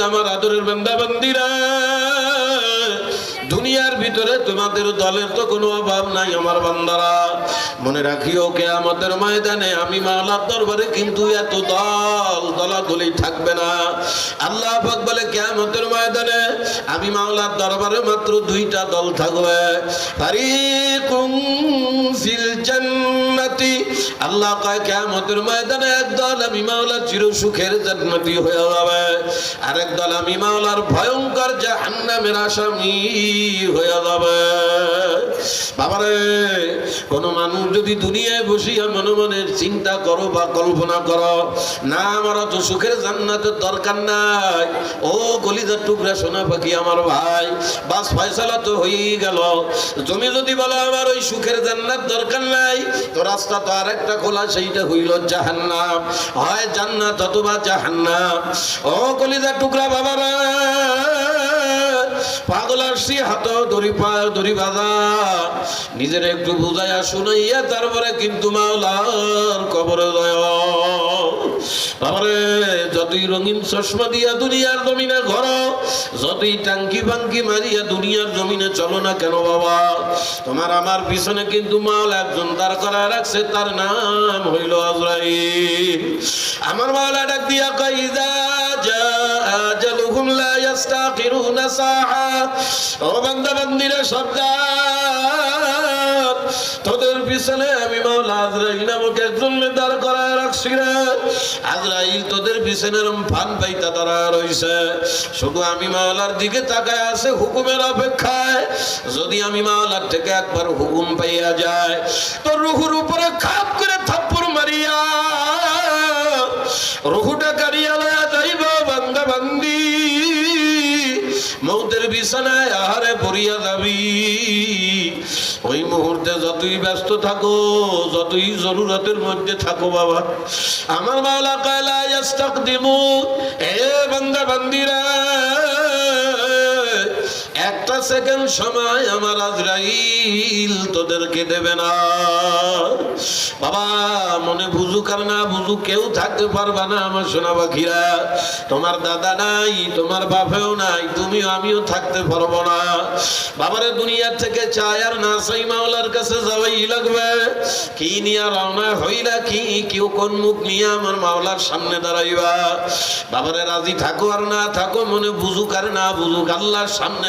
আমার আদরের বান্দা বান্দিরা দুনিয়ার ভিতরে তোমাদের দলের তো কোনো অভাব নাই আমার বান্দারা। মনে রাখিও কে আমাদের ময়দানে আমি মাওলার দরবারে কিন্তু এত দল দলা দলাদলি থাকবে না। আল্লাহ পাক বলে, কেয়ামতের ময়দানে আমি মাওলার দরবারে মাত্র দুইটা দল থাকবে। ফারিকুম ফিল জান্নাতি। আল্লাহ কয়, কেয়ামতের ময়দানে এক দল আমি মাওলার চির সুখের জান্নাতি হয়ে যাবে। আরেক দল আমি মাওলার ভয়ঙ্কর জাহান্নামের আসামি। হয়ে যাবে। বাবারে, কোন মানুষ যদি দুনিয়ায় বসিয়া মনে মনে চিন্তা করো বা কল্পনা করো, না, আমার অত সুখের জান্নাতের দরকার নাই। ও গলিদার টুকরা সোনা পাখি আমার ভাই, বাস ফয়সালা তো হয়েই গেল। তুমি যদি বলো, আমার ওই সুখের জান্নাত দরকার নাই তো রাস্তা তো আরেকটা খোলা, সেইটা হইল জাহান্নাম। হয় জান্নাত অথবা জাহান্নাম। ও কলিদার টুকরা বাবারা পাগল আসছি, হাত দড়ি পা দড়ি বাঁধা। নিজের একটু বুঝাইয়া শুনাইয়া তারপরে কিন্তু মাওলার কবরে বাবারে, যতই রঙিন চশমা দিয়া দুনিয়ার জমিনে ঘর, যতই টাঙ্কি ফাঙ্কি মারিয়া দুনিয়ার জমিনে চলো না কেন বাবা? তোমার আমার পিছনে কিন্তু মাল একজন দাঁড় করা রাখছে, তার নাম হইল আজরাইল। আমার মাওলা ডাক দিয়া কইদা যা আজালুহুম লা তোদের পিছনে আমি তারা হুকুমের অপেক্ষায়। যদি আমি মাওলার থেকে একবার হুকুম পাইয়া যায় তো রুহুর উপরে খাপ করে থাপ্পড় মারিয়া রুহুটা কারিয়া লয়া যাইব বান্দা বান্দি মৌতের বিছানায় আহারে পড়িয়া যাবি। ওই মুহূর্তে যতই ব্যস্ত থাকো, যতই জরুরতের মধ্যে থাকো বাবা। আমার মাওলা কয়লা ইয়াস্তাকদিমু, এ বান্দা বান্দিরা একটা সেকেন্ড সময় আমার আজরাইল তোদেরকে দেবে না। বাবা, মনে বুঝুক আর না বুঝুক, কেউ থাকতে পারবা না আমার সোনা পাখিরা। তোমার দাদা নাই, তোমার বাপেও নাই, তুমিও আমিও থাকতে পারব না। বাবারে, দুনিয়ার থেকে চায় আর না সেই মাওলার কাছে যাওয়াই লাগবে। কি নিয়ে রওনা হইলা কি, কেউ কোন মুখ নিয়ে আমার মাওলার সামনে দাঁড়াইবা? বাবারে, রাজি থাকো আর না থাকো, মনে বুঝুক আর না বুঝুক, আল্লাহর সামনে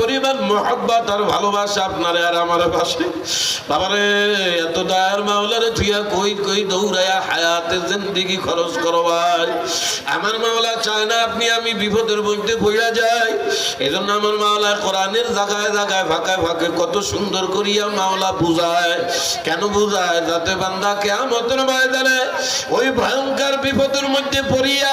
পরিমাণ মহব্বত আর ভালোবাসা আপনারে আর আমার পাশে। বাবারে, এত দয়ার মাওলারে থুইয়া কই কই দৌড়াইয়া হায়াতে জিন্দিগি খরচ করো ভাই। আমার মাওলা চায় না আপনি আমি বিপদের মধ্যে পড়া যাই। এজন্য আমার মাওলা কোরআনের জায়গায় জায়গায় ফাঁকায় ফাঁকে কত সুন্দর করিয়া মাওলা বুঝায়। কেন বুঝায়? যাতে বান্দা কেয়ামতের ময়দানে ওই ভয়ঙ্কর বিপদের মধ্যে পড়িয়া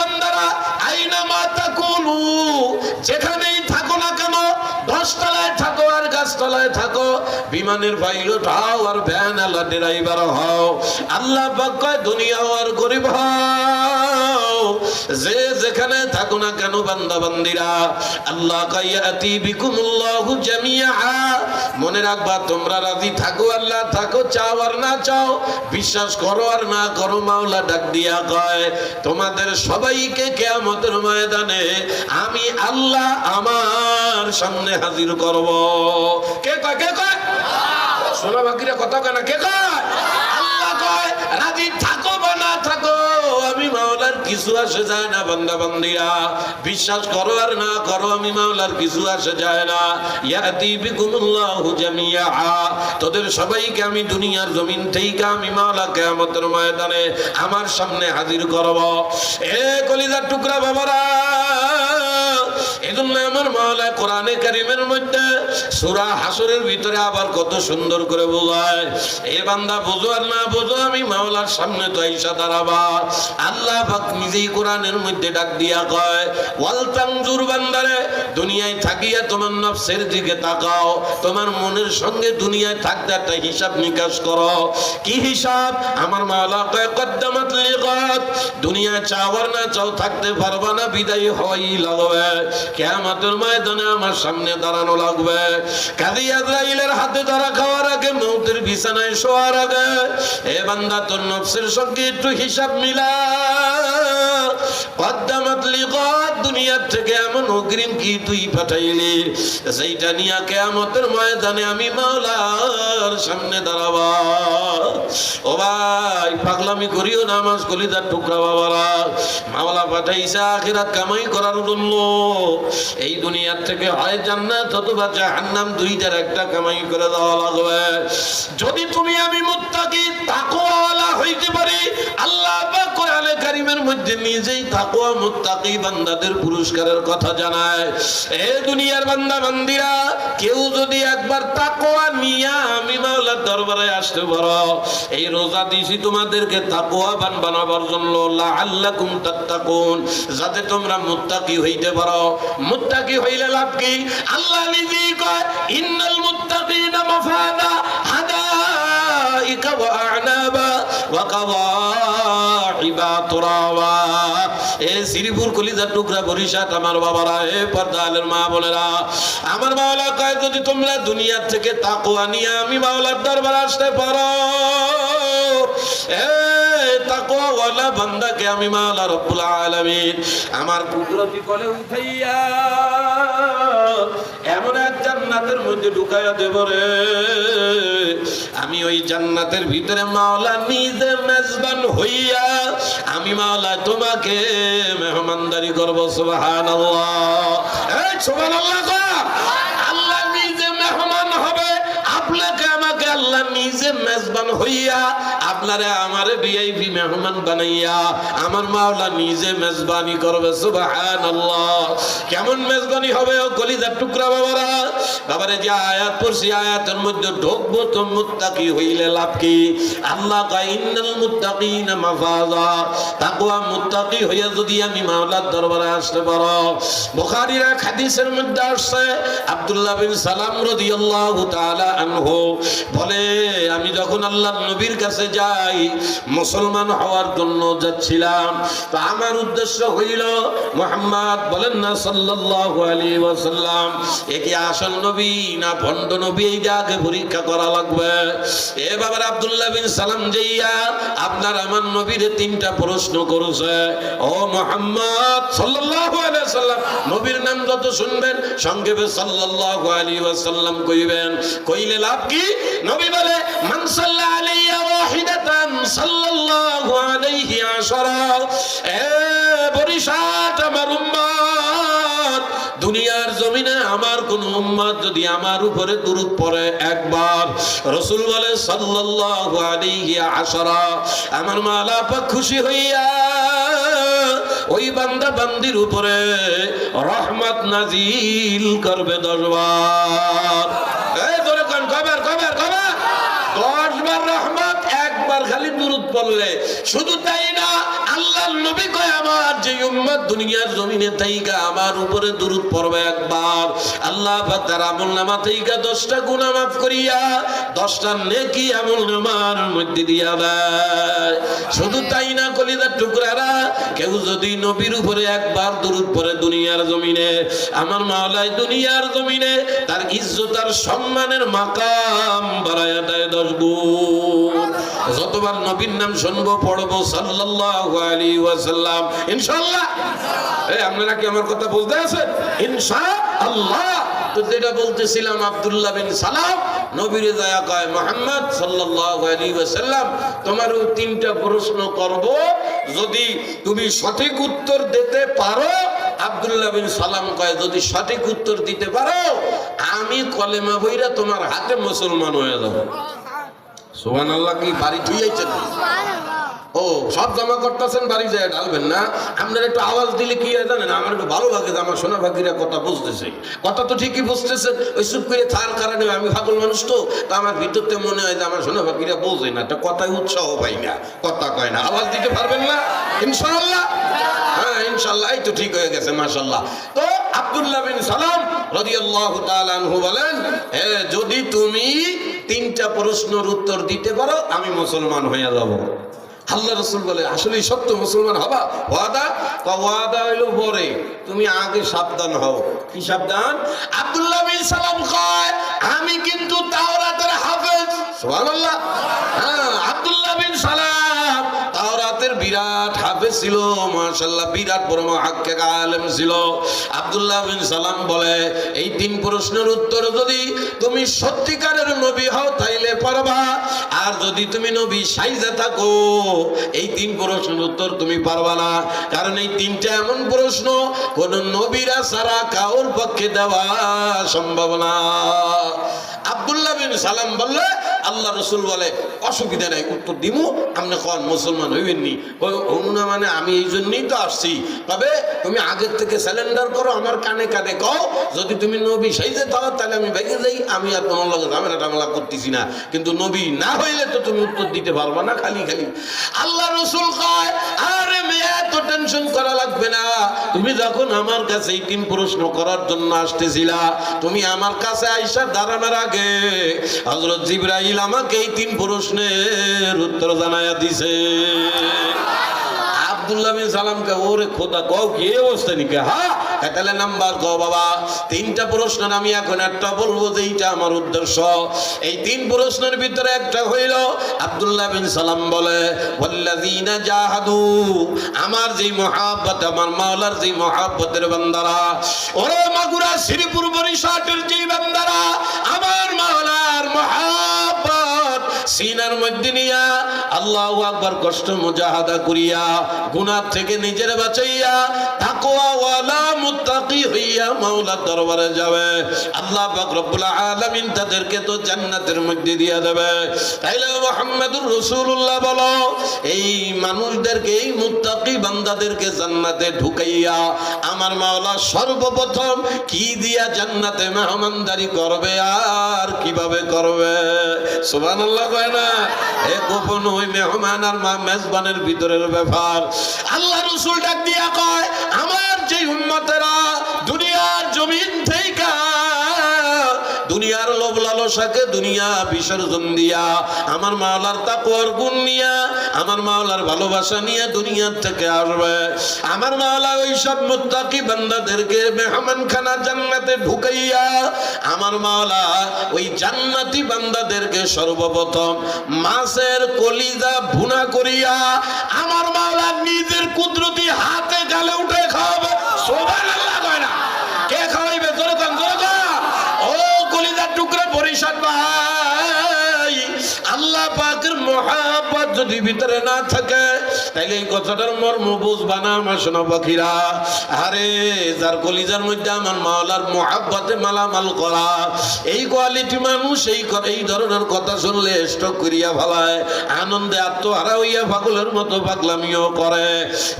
যেখানেই থাকো না কেন, দশতলায় থাকো আর গাছতলায় থাকো। বিমানের পাইলট হও আর ভ্যান আলা ড্রাইভার হও। আল্লাহ পাক কয় দুনিয়া আর গরিব হও। যে যেখানে থাকো না কেন বান্দা বান্দিরা আল্লাহ কাইয়াতি বিকুমুল্লাহু জামিআ। মনে রাখবা তোমরা রাজি থাকো আল্লাহ থাকো চাও আর না চাও বিশ্বাস করো আর না করো মাওলা ডাক দিয়া কয় তোমাদের সবাইকে কেয়ামতের ময়দানে আমি আল্লাহ আমার সামনে হাজির করব। কে কয় কে কয়? সোনা বাকিরা কথা কয় না কে কয়? আল্লাহ কয় রাজি থাকো বা না থাকো মাওলার কিছু আসে যায় না বান্দা বান্দিরা। বিশ্বাস করো আর না করো, আমি মাওলার কিছু আসে যায় না। ইয়াতি বিকুমুল্লাহু জামিয়া। তোদের সবাইকে আমি দুনিয়ার জমিন থেকে আমি মাওলা কিয়ামতের ময়দানে আমার সামনে হাজির করব। এ কলিজার টুকরা বাবারা দুনিয়ায় থাকিয়া তোমার নফসের দিকে তাকাও। তোমার মনের সঙ্গে দুনিয়ায় থাকতে একটা হিসাব নিকাশ করো। কি হিসাব? আমার মাওলা কয় দুনিয়ায় চাওয়ার না চাও, থাকতে পারবা না, বিদায় লাগবে। কেয়ামতের ময়দানে আমার সামনে দাঁড়ানো লাগবে। কাজী আজরাইলের হাতে ধরা খাওয়ার আগে, মৌতের বিছানায় শোয়ার আগে। এ বান্দা তোর নফসের সঙ্গে একটু হিসাব মিলা কদ্দামাত লিগাত দুনিয়ার থেকে এমন অগ্রিম কি পাঠাইলি সেইটা নিয়ে ময়দানে আমি মাওলার সামনে দাঁড়াবা ও ভাই পাগলামি করিও নামাজ কলিদার টুকরা বাবারা মাওলা পাঠাইছে আখিরাত কামাই করার জন্য এই দুনিয়ার থেকে হয় জান্নাত অথবা জাহান্নাম দুইটার একটা কামাই করে দেওয়া লাগবে যদি তুমি আমি মুত্তাকি তাকওয়ালা হইতে পারি আল্লাহ কোরআনে কারীমের মধ্যে নিজেই তাকওয়া মুত্তাকি বান্দাদের পুরস্কারের কথা জানায়। এ দুনিয়ার বান্দা বান্দিরা, কেউ যদি একবার তাকওয়া নিয়া আমি মাওলার দরবারে আসতে পারো, এই রোজা দিছি তোমাদেরকে তাকওয়াবান বানাবার জন্য। লাআল্লাকুম তাত্তাকুন, যাতে তোমরা মুত্তাকি হইতে পারো। মুত্তাকি হইলে লাভ কি? আল্লাহ নিজেই কয়, ইন্নাল মুত্তাকিনা মাফাদা হাদাইকা আ'নাবা ওয়া কাওয়াইবা তুরাবা এ শ্রীপুর কলিজার টুকরা বরিশাট আমার বাবারা, এ পর্দালের মা বোনেরা। আমার মাওলা কয়, যদি তোমরা দুনিয়ার থেকে তাকওয়া নিয়ে আমি মাওলার দরবার আসতে পারো, এ তাকওয়া ওয়ালা বান্দাকে আমি মাওলা রব্বুল আলামিন। আমার কুদরতি কোলে উঠাইয়া জান্নাতের মধ্যে ঢুকাইয়া দেব রে। আমি ওই জান্নাতের ভিতরে মাওলা নিজে মেজবান হইয়া আমি মাওলা তোমাকে মেহমানদারি করব, সুবহানাল্লাহ। এই মেজবান হইয়া, আপনারে আমারে ভিআইপি মেহমান বানাইয়া, আমার মাওলা নিজে মেজবানি করবে, সুবহানাল্লাহ। কেমন মেজবানি হবে ও কলিজার টুকরা বাবারা? বাবারে, যে আয়াত পড়ছি, আয়াতের মধ্যে ঢুকবো তো মুত্তাকি হইলে লাভ কি? আল্লাহ কয়, ইন্নাল মুত্তাকিনা মাফাজা। তাকওয়া মুত্তাকি হইয়া যদি আমি মাওলার দরবারে আসতে পারো। বুখারীর হাদিসের মধ্যে আসছে, আব্দুল্লাহ বিন সালাম রাদিয়াল্লাহু তাআলা আনহু বলে, আমি যখন আল্লাহর নবীর কাছে যাই, মুসলমান হওয়ার জন্য যাচ্ছিলাম। তো আমার উদ্দেশ্য হইল, মুহাম্মদ বলেন না, সাল্লাল্লাহু আলাইহি ওয়াসাল্লাম একে আসল নবী না ভণ্ড নবী, এই আগে পরীক্ষা করা লাগবে? এ বাবার আব্দুল্লাহ বিন সালাম যাইয়া আপনার আমার নবীর তিনটা প্রশ্ন করেছে, ও মুহাম্মদ সাল্লাল্লাহু আলাইহি ওয়াসাল্লাম, নবীর নাম যত শুনবেন, সংক্ষেপে সাল্লাল্লাহু আলাইহি ওয়াসাল্লাম কইবেন। কইলে লাভ কি? নবী বলে, মান খুশি বান্দির উপরে রহমত নাজিল করবে দশবার এই ধরে কোন কবার কবার কবার দশবার রহমত একবার খালি পড়লে শুধু তাই না, আল্লাহর নবী কয়, আমার যে উম্মত দুনিয়ার জমিনে তাইকা, আমার উপরে দুরুদ পড়বে একবার। আল্লাহ তার আমল নামা তাইকা দশটা গুনাহ মাফ করিয়া, দশটা নেকি আমল নামার মধ্যে দিয়া দেয়। শুধু তাই না কলিদার টুকরারা, কেউ যদি নবীর উপরে একবার দুরুদ পড়ে দুনিয়ার জমিনে, আমার মাওলায় দুনিয়ার জমিনে, তার ইজ্জত আর সম্মানের মাকাম বাড়ায়া দেয় দশ গুণ। যতবার নবীর নাম শুনব, পড়ব, সাল্লাল্লাহু আলাইহি ওয়াসাল্লাম, ইনশাআল্লাহ। এই আপনারা কি আমার কথা বুঝতে আছেন? ইনশাআল্লাহ। তো যেটা বলতেছিলাম আব্দুল্লাহ বিন সালাম, নবীর দয়া কয়, মোহাম্মদ সাল্লাল্লাহু আলাইহি ওয়াসাল্লাম, তোমারও তিনটা প্রশ্ন করব। যদি তুমি সঠিক উত্তর দিতে পারো, আব্দুল্লাহ বিন সালাম কয়, যদি সঠিক উত্তর দিতে পারো, আমি কলেমা বইরা তোমার হাতে মুসলমান হয়ে যাব। সুবহানাল্লাহ কি বাড়ি ঠিয়াইছেন ও সব জমা করতেছেন বাড়ি যায় ঢালবেন না? আপনার একটু আওয়াজ দিলে কি হয় জানেন? আমার একটু ভালো লাগে আমার সোনা ভাগিরা কথা বুঝতেছে। কথা তো ঠিকই বুঝতেছেন। ওই চুপ করে থার কারণে আমি পাগল মানুষ তো। তা আমার ভিতরতে মনে হয় যে আমার সোনা ভাগিরা বোঝে না। একটা কথায় উৎসাহ পাই না। কথা কয় না। আওয়াজ দিতে পারবেন না? ইনশাআল্লাহ? হ্যাঁ ইনশাআল্লাহ। এই তো ঠিক হয়ে গেছে মাশাআল্লাহ। তো আব্দুল্লাহ বিন সালাম রাদিয়াল্লাহু তাআলা আনহু বলেন এ, যদি তুমি তিনটা প্রশ্নের উত্তর দিতে পারো, আমি মুসলমান হয়ে যাব। আল্লাহ রসুল বলে আসলে সত্য, মুসলমান হবা? ওয়াদা? তা ওয়াদা হইল পরে। তুমি আগে সাবধান হও। কি সাবধান? আব্দুল্লাহ বিন সালাম কয়, আমি কিন্তু তাওরাতের হাফেজ। সুবহানাল্লাহ। হ্যাঁ আব্দুল্লাহ ছিল, মাশাআল্লাহ, বিরাট বড় মহাক্কিক আলেম ছিল। আব্দুল্লাহ বিন সালাম বলে, এই তিন প্রশ্নের উত্তর যদি তুমি সত্যিকারের নবী হও, তাইলে পারবা। আর যদি তুমি নবী সাইজে থাকো, এই তিন প্রশ্নের উত্তর তুমি পারবা না। কারণ এই তিনটা এমন প্রশ্ন, কোন নবীরা সারা কাউর পক্ষে দেওয়া সম্ভব না। আব্দুল্লাহ বিন সালাম বললে, আল্লাহ রসুল বলে, অসুবিধা নাই, উত্তর দিমু। আপনি কন, মুসলমান হইবেননি। অনুনা মানে আমি এই জন্যই তো আসছি। তবে তুমি আগের থেকে স্যালেন্ডার করো, আমার কানে কানে কও। যদি তুমি নবী সেই সাইজে থাকো তাহলে আমি ভেঙে যাই আমি আর তোমার লগে ঝামেলা টামেলা করতেছি না। কিন্তু নবী না হইলে তো তুমি উত্তর দিতে পারবা না খালি খালি। আল্লাহ রসুল কয়, আরে মেয়ে এত টেনশন করা লাগবে না। তুমি যখন আমার কাছে এই তিন প্রশ্ন করার জন্য আসতেছিলা, তুমি আমার কাছে আইসা দাঁড়ানোর আগে হজরত জিব্রাহিল আমাকে এই তিন প্রশ্নের উত্তর জানাইয়া দিছে। আব্দুল্লাহ সালামকে, ওরে খোদা, কও কি অবস্থা নিকে? হ্যাঁ তাহলে নাম্বার কও বাবা। তিনটা প্রশ্ন আমি এখন একটা বলব যে এইটা আমার উদ্দেশ্য। এই তিন প্রশ্নের ভিতরে একটা হইল, আব্দুল্লাহ বিন সালাম বলে, ওয়াল্লাযীনা জাহাদু আমার যেই মহাব্বত, আমার মাওলার যেই মহাব্বতের বান্দারা। ওরে মাগুরা শ্রীপুর বরিশাটের যেই বান্দারা, আমার মাওলার মহাব্বত সিনার মধ্যে নিয়া আল্লাহ আকবার কষ্ট মুজাহাদা করিয়া থেকে নিজের বাঁচাইয়া তাকওয়া ওয়ালা মুত্তাকি হইয়া দরবারে যাবে। আল্লাহ পাক রব্বুল আলামিন তাদেরকে তো জান্নাতের মধ্যে দিয়া দেবে। তাইলে রাসূলুল্লাহ বলো, এই মানুষদেরকে, এই মুত্তাকি বান্দাদেরকে জান্নাতে ঢুকাইয়া আমার মাওলা সর্বপ্রথম কি দিয়া জান্নাতে মেহমানদারি করবে আর কীভাবে করবে? সুবহানাল্লাহ কয় না, এ গোপন মেহমান আর মা মেজবানের ভিতরের ব্যাপার আল্লাহ রসুল ডাক দিয়া কয়, আমার যে উম্মতেরা দুনিয়ার জমিন থেকে দুনিয়ার লোভ লালসাকে দুনিয়া বিসর্জন দিয়া। আমার মাওলার তাকওয়ার গুণ নিয়া, আমার মাওলার ভালোবাসা নিয়ে দুনিয়ার থেকে আসবে। আমার মাওলা ওই সব মুত্তাকি বান্দাদেরকে মেহমানখানা জান্নাতে ঢুকাইয়া, আমার মাওলা ওই জান্নাতি বান্দাদেরকে সর্বপ্রথম মাছের কলিজা ভুনা করিয়া, আমার মাওলা নিজের কুদরতি হাতে গালে উঠে খাওয়াবে। সুবহানাল্লাহ কয় না কে খাওয়াইবে জোরে কন জোরে কন ও কলিজার ভাই আল্লাহ পাকের মহাব্বত যদি ভিতরে না থাকে, তাইলে এই কথাটার মর্ম বুঝবা না আমার শোনা পাখিরা। আরে যার কলিজার মধ্যে আমার মাওলার মহাব্বতে মালামাল করা, এই কোয়ালিটি মানুষ এই এই ধরনের কথা শুনলে স্টক করিয়া ফেলায়, আনন্দে আত্মহারা হইয়া পাগলের মতো পাগলামিও করে।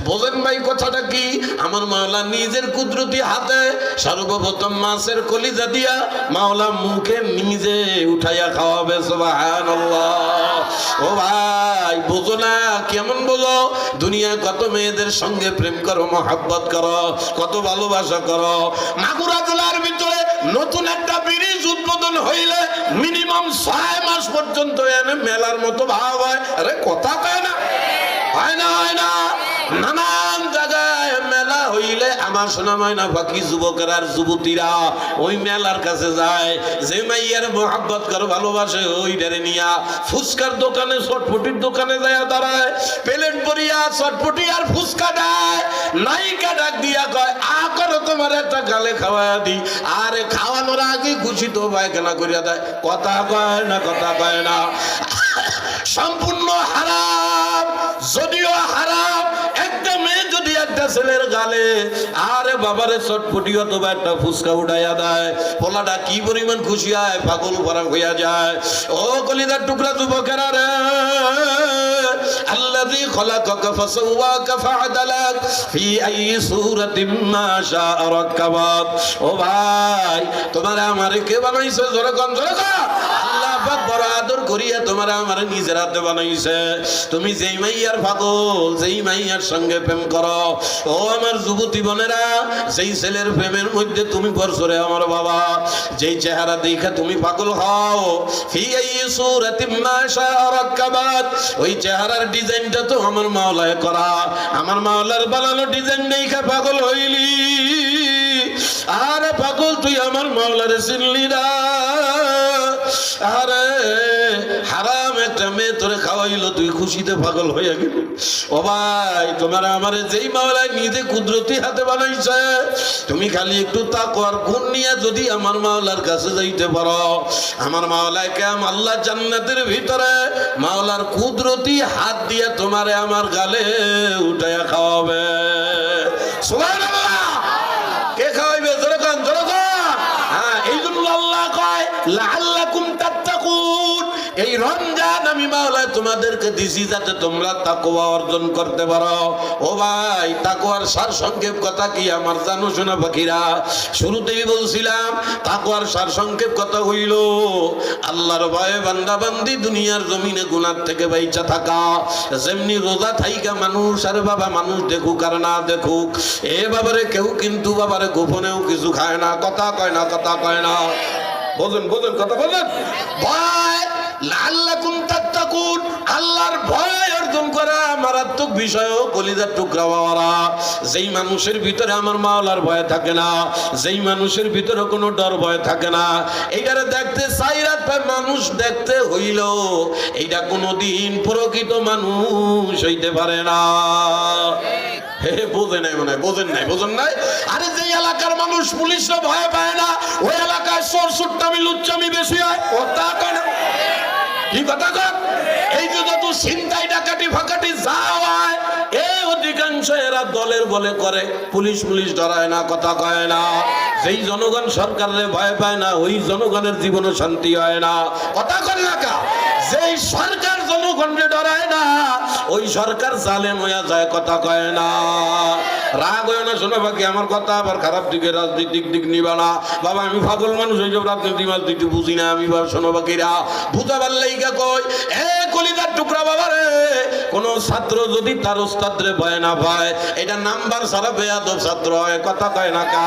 বোঝেন ভাই, কথাটা কি? আমার মাওলা নিজের কুদরতি হাতে সর্বপ্রথম মাছের কলিজা দিয়া মাওলা মুখে নিজে উঠাইয়া খাওয়াবে, সুবহানাল্লাহ। ও ভাই বোঝো না, কেমন বলো দুনিয়া কত মেয়েদের সঙ্গে প্রেম করো, মহাব্বত করো, কত ভালোবাসা করো। মাগুরা জেলার ভিতরে নতুন একটা ব্রিজ উদ্বোধন হইলে মিনিমাম ছয় মাস পর্যন্ত এনে মেলার মতো ভাব হয়। আরে কথা কয় না। হয় না হয় না না। হইলে আমার সোনা ময়না বাকি যুবকেরা আর যুবতীরা ওই মেলার কাছে যায়। যে মাইয়ার মোহাব্বত করে ভালোবাসে ওই ডারে নিয়া ফুচকার দোকানে চটপটির দোকানে যায় দাঁড়ায়। প্লেট পরিয়া চটপটি আর ফুচকা দেয়। নায়িকা ডাক দিয়া কয়, আ করো তোমার একটা গালে খাওয়ায়া দি। আরে খাওয়ানোর আগে খুশি তো পায়খানা করিয়া দেয়। কথা কয় না, কথা কয় না। সম্পূর্ণ হারাম, যদিও হারাম। একটা ছেলের গালে আরে বাবারে চটপটি অথবা একটা ফুচকা উঠাইয়া দেয় পোলাটা কি পরিমাণ খুশি হয় পাগল ভরা হইয়া যায় ও কলিদার টুকরা যুবকেরা রে الذي خلقك فسواك فعدلك في أي سورة ما شاء ركبك ও ভাই তোমার আমার কে বানাইছে জোরে কম জোরে কম আল্লাহ পাক বড় আদর করিয়া তোমার আমার নিজের হাতে বানাইছে। তুমি যেই মাইয়ার পাগল, যেই মাইয়ার সঙ্গে প্রেম করো, ও আমার যুবতী বোনেরা, যেই ছেলের প্রেমের মধ্যে তুমি পড়ছো আমার বাবা, যেই চেহারা দেখে তুমি পাগল হও ওই চেহারার ডিজাইনটা তো আমার মাওলায় করা। আমার মাওলার বানানো ডিজাইন দেখে পাগল হইলি। আরে পাগল, তুই আমার মাওলারে চিনলি না। আরে, হারাম একটা মেয়ে তোরে খাওয়াইলো, তুই খুশিতে পাগল হয়ে গেলি। ও ভাই, তোমার আমার যেই মাওলায় নিজে কুদরতি হাতে বানাইছে, তুমি খালি একটু তাকওয়ার গুণ নিয়ে যদি আমার মাওলার কাছে যাইতে পারো। আমার মাওলায় কেম আল্লাহ জান্নাতের ভিতরে, মাওলার কুদরতি হাত দিয়ে তোমারে আমার গালে উঠাইয়া খাওয়াবে। সুবহানাল্লাহ। তোমাদেরকে দিছি যাতে তোমরা তাকওয়া অর্জন করতে পারো। ও ভাই, তাকওয়ার সার সংক্ষেপ কথা কি আমার জানো শোনা পাখিরা? শুরুতেই বলছিলাম, তাকওয়ার সার সংক্ষেপ কথা হইল, আল্লাহর ভয়ে বান্দা বান্দি দুনিয়ার জমিনে গুনার থেকে বাইচা থাকা। যেমনি রোজা থাইকা মানুষ, আর বাবা, মানুষ দেখুক আর না দেখুক, এ বাবারে কেউ কিন্তু বাবারে গোপনেও কিছু খায় না, কথা কয় না, কথা কয় না। বোঝেন বোঝেন, কথা বলেন? ভয় লাল্লাকুম ভয় করা মারাত্মক বিষয় কলিজার টুকরা বাবারা। যেই মানুষের ভিতরে আমার মাওলার ভয় থাকে না, যেই মানুষের ভিতরে কোনো ডর ভয় থাকে না, এইটারে দেখতে চাইরাত পায় মানুষ দেখতে হইল এইটা কোনোদিন প্রকৃত মানুষ হইতে পারে না। হে বোঝে নাই বোঝেন নাই বোঝেন নাই? আরে যে এলাকার মানুষ পুলিশরা ভয় পায় না, ওই এলাকায় সর সুট্টামি লুচ্চামি বেশি হয়, ও তা কয় না? কথা অধিকাংশ এরা দলের বলে করে। পুলিশ পুলিশ ডরায় না, কথা কয় না। যেই জনগণ সরকারের ভয় পায় না, ওই জনগণের জীবনে শান্তি হয় না। কথা কর না কা? যেই সরকার জনগণকে ডরায় ওই সরকার জালেম হইয়া যায়, কথা কয় না। রাগ হয় না, শোনো বাকি, আমার কথা আবার খারাপ দিকে, রাজনৈতিক দিক নিবা না। বাবা, আমি পাগল মানুষ এইসব রাজনীতি রাজনীতি বুঝি না আমি বা শোনো বাকিরা। বুঝাবার লাইগা কই? এ কলিদার টুকরা বাবা রে, কোন ছাত্র যদি তার ওস্তাদরে ভয় না পায়, এটা নাম্বার সারা বেয়াদব ছাত্র হয়, কথা কয় না কা?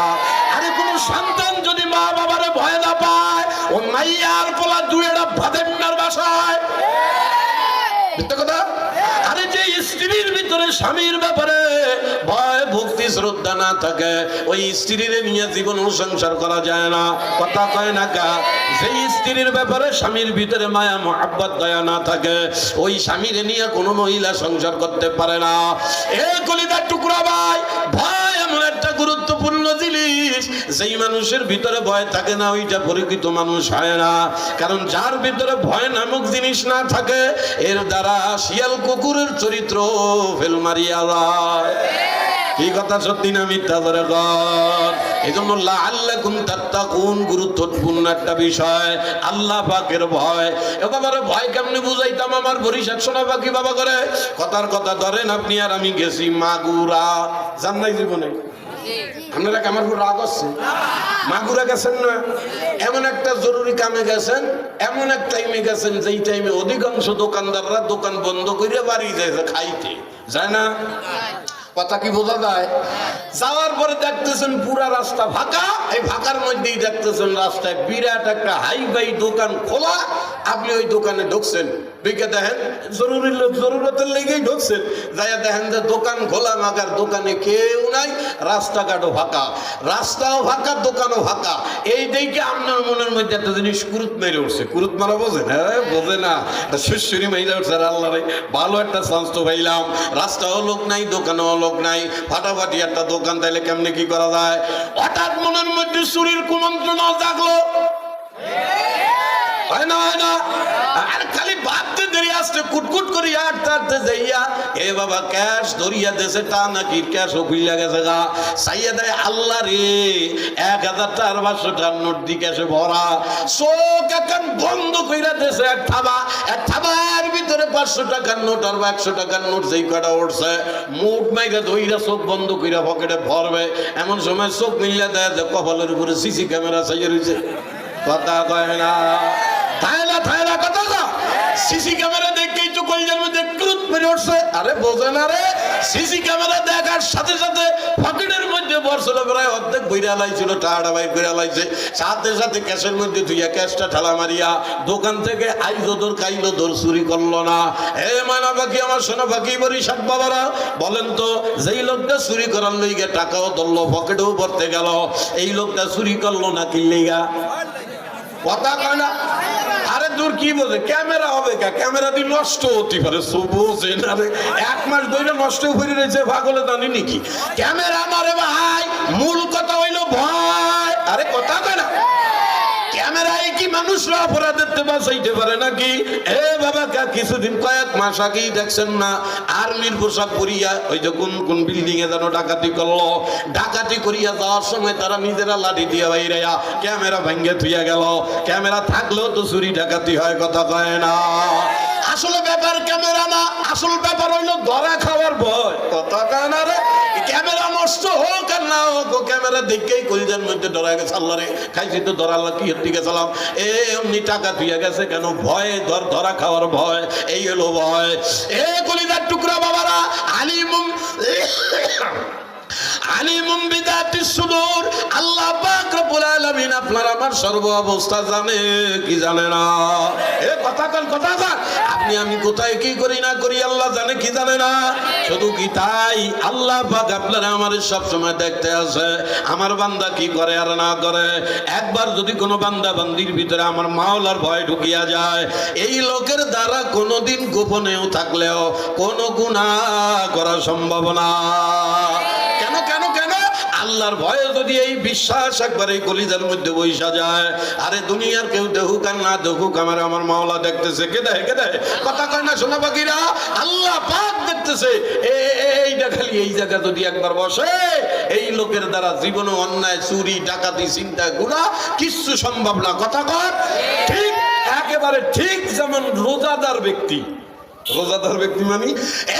আরে, কোন সন্তান যদি মা বাবারে ভয় না পায়, ও মাইয়ার পোলা দুয়েরা ভাদেন্নার বাসায়। কথা? যে স্ত্রীর স্বামীর ব্যাপারে ভয়, ভক্তি, শ্রদ্ধা না থাকে। ওই স্ত্রীর নিয়ে জীবন সংসার করা যায় না। কথা কয় না কা? সেই স্ত্রীর ব্যাপারে স্বামীর ভিতরে মায়া, মহাব্বত, দয়া না থাকে, ওই স্বামীর নিয়ে কোনো মহিলা সংসার করতে পারে না। এ কলিদার টুকরা ভাই, ভয় এমন একটা গুরুত্বপূর্ণ জিনিস। যেই মানুষের ভিতরে ভয় থাকে না, ওইটা পরিচিত মানুষ হয় না। কারণ যার ভিতরে ভয় নামক জিনিস না থাকে, এর দ্বারা শিয়াল কুকুরের চরিত্র ফেল গুরুত্বপূর্ণ একটা বিষয়। আল্লাহ পাকের ভয়। ভয় কেমনে বুঝাইতাম আমার শোনা পাখি বাবা করে? কথার কথা ধরেন আপনি আর আমি গেছি মাগুরা। জান নাই জীবনে? আপনারা রাগ হচ্ছে? মাগুরা গেছেন না? এমন একটা জরুরি কামে গেছেন, এমন এক টাইমে গেছেন, যেই টাইমে অধিকাংশ দোকানদাররা দোকান বন্ধ করে বাড়ি যায় খাইতে। যায় না? কথা কি বোঝা যায়? যাওয়ার পরে দেখতেছেন পুরা রাস্তা ফাঁকা। এই ফাঁকার মধ্যেই দেখতেছেন রাস্তায় বিরাট একটা হাইফাই দোকান খোলা। আপনি ওই দোকানে ঢুকছেন। ঢুকে দেখেন, জরুরি জরুরতের লেগেই ঢুকছেন। যাইয়া দেখেন যে দোকান খোলা, মাগার দোকানে কেউ নাই, রাস্তাঘাটও ফাঁকা। রাস্তাও ফাঁকা, দোকানও ফাঁকা। এই দেখে আপনার মনের মধ্যে একটা জিনিস কুরুত মেরে উঠছে। কুরুত মারা বোঝেন হ্যাঁ বোঝে না। সুশ্রী মেরে উঠছে, আর আল্লাহ রে, ভালো একটা চান্স তো পাইলাম। রাস্তাও লোক নাই, দোকানেও লোক নাই। ফাটাফাটি একটা দোকান, তাইলে কেমনে কি করা যায়? হঠাৎ মনের মধ্যে চুরির কুমন্ত্রণা জাগলো। হয় না হয় না। খালি আসতে কুটকুট যাইয়া, এ বাবা, ক্যাশ ধরিয়া তা ক্যাশ সাইয়া দেয় রে, এক পাঁচশো নোট ভরা। চোখ বন্ধ কইরা এক থাবা। এক থাবার ভিতরে পাঁচশো টাকার নোট আর বা একশো টাকার নোট যেই ধইরা বন্ধ কইরা পকেটে ভরবে। এমন সময় চোখ মিলিয়া দেয় যে কপালের উপরে সিসি ক্যামেরা চাইয়া রয়েছে কথা কয় না। থায় না থায় না কথা সিসি ক্যামেরা উঠছে। আরে বোঝে না রে ক্যামেরা দেখার সাথে সাথে মধ্যে অর্ধেক বইরা বাই সাথে সাথে মধ্যে ধুইয়া ক্যাশটা ঠেলা মারিয়া দোকান থেকে কাইলো চুরি করল না। আমার সোনা পাখি বলেন তো, যেই লোকটা চুরি করার লইগে টাকাও ধরলো, পকেটেও ভরতে গেল, এই লোকটা চুরি করল না কিনলেগা কথা কয় না? আরে দূর কি বোঝে? ক্যামেরা হবে কা? ক্যামেরা দিয়ে নষ্ট হতে পারে বোঝে এক মাস ধরে নষ্ট হয়ে রয়েছে ভাগলে জানি নাকি? ক্যামেরা মারে ভাই, মূল কথা হইল ভয়। আরে কথা কয় না। ক্যামেরায় কি মানুষরা অপরাধের বাঁচাইতে পারে নাকি? এ বাবা কিছুদিন কয়েক মাস দেখছেন না, আর্মির পোশাক পরিয়া, ওই যে কোন কোন বিল্ডিং এ যেন ডাকাতি করল। ডাকাতি করিয়া যাওয়ার সময় তারা নিজেরা লাঠি দিয়ে বাইরেয়া, ক্যামেরা ভেঙ্গে থুইয়া গেল। ক্যামেরা থাকলেও তো চুরি ডাকাতি হয় কথা কয় না। আসলে ব্যাপার ক্যামেরা না, আসল ব্যাপার হইল ধরা খাওয়ার ভয়। কথা কয় না রে? ক্যামেরা নষ্ট হোক কলিজার মধ্যে ডরা গেছে রে খাইছি তো ধরা আল্লাহ, কি এ এমনি টাকা ধুয়ে গেছে কেন? ভয়ে, ধর, ধরা খাওয়ার ভয়, এই হলো ভয়। এ, কলিজার টুকরা বাবারা, আলিমুম আপনার আমার সর্ব অবস্থা জানে, কি জানে না? এ কথা আপনি, আমি কোথায় কি করি না করি, আল্লাহ জানে, কি জানে না? শুধু কি তাই? আমার সব সময় দেখতে আছে আমার বান্দা কি করে আর না করে? একবার যদি কোনো বান্দা বান্দির ভিতরে আমার মাওলার ভয় ঢুকিয়া যায়, এই লোকের দ্বারা কোনোদিন গোপনেও থাকলেও কোনো গুনাহ করা সম্ভব না। আল্লাহর ভয়ে যদি এই বিশ্বাস একবার কলিজার মধ্যে বৈশা যায়, আরে দুনিয়ার কেউ দেখুক আর না দেখুক, আমার আমার মাওলা দেখতেছে। কে দেয় কে দেয়? কথা কয় না সোনা পাখিরা? আল্লাহ পাক দেখতেছে। এইটা খালি এই জায়গা যদি একবার বসে, এই লোকের দ্বারা জীবনে অন্যায়, চুরি, ডাকাতি, চিন্তা, গুণা কিচ্ছু সম্ভব না। কথা কর ঠিক, একেবারে ঠিক যেমন রোজাদার ব্যক্তি। রোজাদার ব্যক্তি মানি?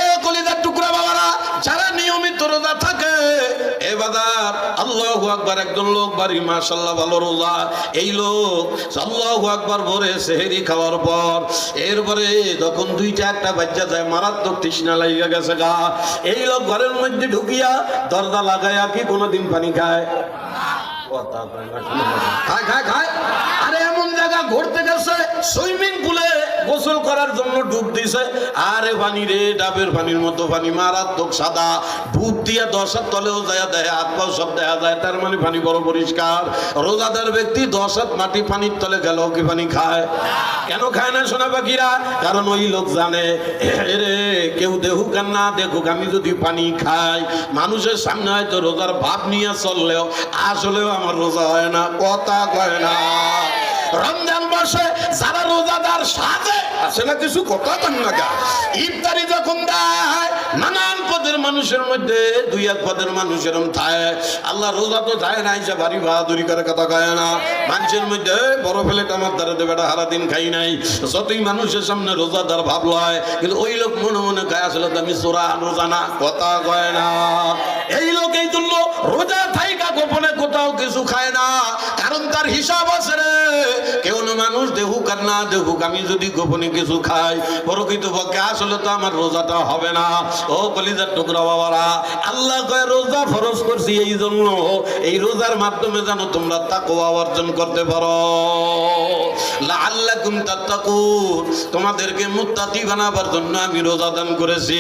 এ কলিদার টুকরা বাবারা, যারা নিয়মিত রোজা থাকে, এ বাজার, আল্লাহ আকবার একজন লোক বাড়ি মাশাল্লাহ ভালো রোজা। এই লোক আল্লাহ আকবার ভরে সেহেরি খাওয়ার পর, এরপরে যখন দুইটা একটা বাচ্চা যায়, মারাত্মক তৃষ্ণা লাগিয়া গেছে গা। এই লোক ঘরের মধ্যে ঢুকিয়া দরজা লাগাইয়া কি কোনোদিন পানি খায়? কথা কয় না, শোনো না। খায় খায় খায়। আরে এমন জায়গা ঘুরতে গেছে সুইমিং পুলে গোসল করার জন্য ডুব দিছে। আরে পানি রে ডাবের পানির মতো পানি মারাত্মক সাদা। ডুব দিয়া দশার তলেও যায় দেয় হাত পাও সব দেখা যায় তার মানে পানি বড় পরিষ্কার। রোজাদার ব্যক্তি দশ হাত মাটি পানির তলে গেল কি পানি খায়? কেন খায় না সোনা পাখিরা? কারণ ওই লোক জানে রে কেউ দেখুক আর না দেখুক আমি যদি পানি খাই মানুষের সামনে হয়তো রোজার ভাব নিয়ে চললেও আসলেও আমার রোজা হয় না, কথা কয় না। রমজান যারা রোজাদার আসে না কিছু কথা কন না। ইফতারি যখন দেয়, নানান পদের মানুষের মধ্যে, দুই এক পদের আল্লাহ রোজা তো না করে কথা কয় না। মানুষের মধ্যে বড় প্লেট আমার দ্বারা দেবে হারা দিন খাই নাই। যতই মানুষের সামনে রোজাদার ভাব লয়, কিন্তু ওই লোক মনে মনে খায় আসলে তো আমি চোরা রোজা না, কথা কয় না। এই লোক এই রোজা থাইকা গোপনে কোথাও কিছু খায় না। কারণ তার হিসাব আছে রে। কেউ মানুষ দেহুক আর না দেহুক, আমি যদি গোপনে কিছু খাই প্রকৃত পক্ষে আসলে তো আমার রোজাটা হবে না। ও কলিজার টুকরা বাবারা, আল্লাহ কয়, রোজা ফরজ করছি এই জন্য। এই রোজার মাধ্যমে যেন তোমরা তাকওয়া অর্জন করতে পারো। লাআল্লাকুম তাত্তাকুন, তোমাদেরকে মুত্তাকি বানাবার জন্য আমি রোজা দান করেছি।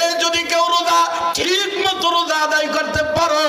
এ যদি কেউ রোজা ঠিক মতো রোজা আদায় করতে পারো